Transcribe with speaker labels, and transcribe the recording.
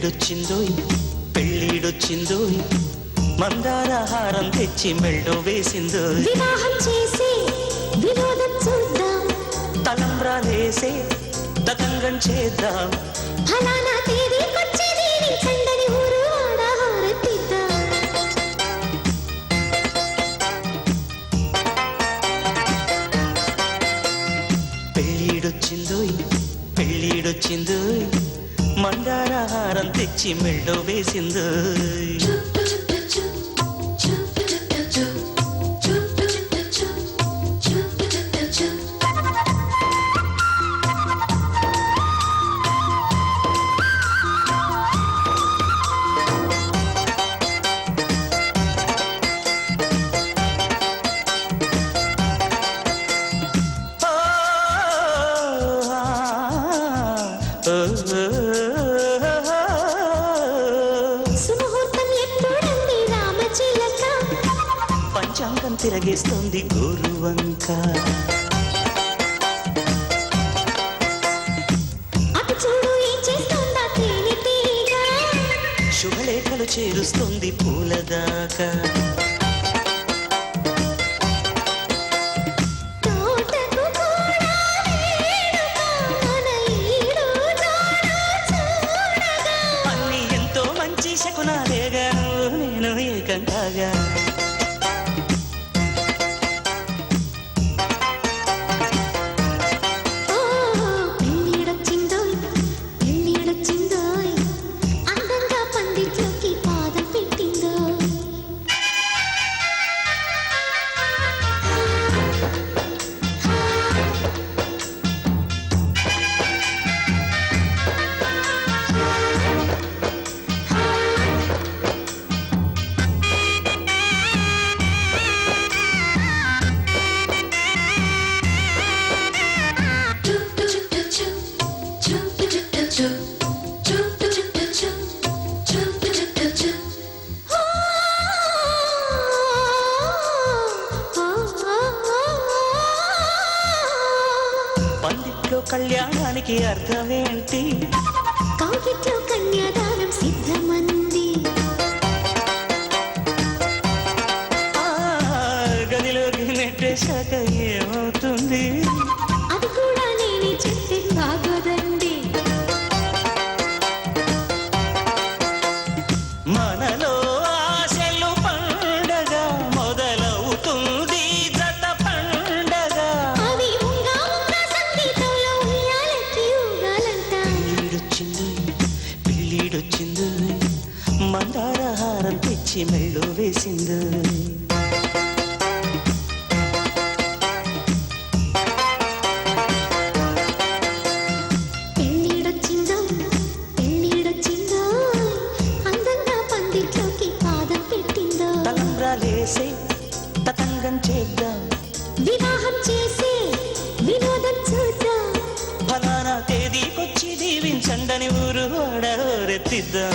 Speaker 1: పెళ్ళిడొచ్చిందోయ్ పెళ్ళిడొచ్చిందోయ్. మందార హారం తెచ్చి మెళ్ళో వేసిందోయ్.
Speaker 2: వివాహం చేసి వినోదం చూద్దాం.
Speaker 1: తలంబ్రాలేసే తతంగం చేద్దాం.
Speaker 2: ఫలానా తేదీకొచ్చి ఊరు హారతిద్దాం
Speaker 1: పెళ్ళిడొచ్చిందోయ్ పెళ్ళిడొచ్చిందోయ్. మందార హారం తెచ్చి మెళ్ళో వేసిందోయ్ ఓ, పంచాంగం తిరగేస్తోంది గోరువంక. శుభలేఖలు చేరుస్తుంది పూలదాకా.
Speaker 2: తోటకు
Speaker 1: పందిట్లో కళ్యాణానికి అర్థమేంటి?
Speaker 2: కౌగిట్లో కన్యాదానం సిద్ధమంది.
Speaker 1: ఆ, గదిలోకి నెట్టేశాక ఏమవుతుంది తెచ్చి మెళ్ళో వేసింది తతంగం చేద్దాం?
Speaker 2: వివాహం చేసి వినోదం చూద్దాం?
Speaker 1: ఫలానా తేదీకొచ్చి దీవించండని ఊరు వాడరెత్తిద్దాం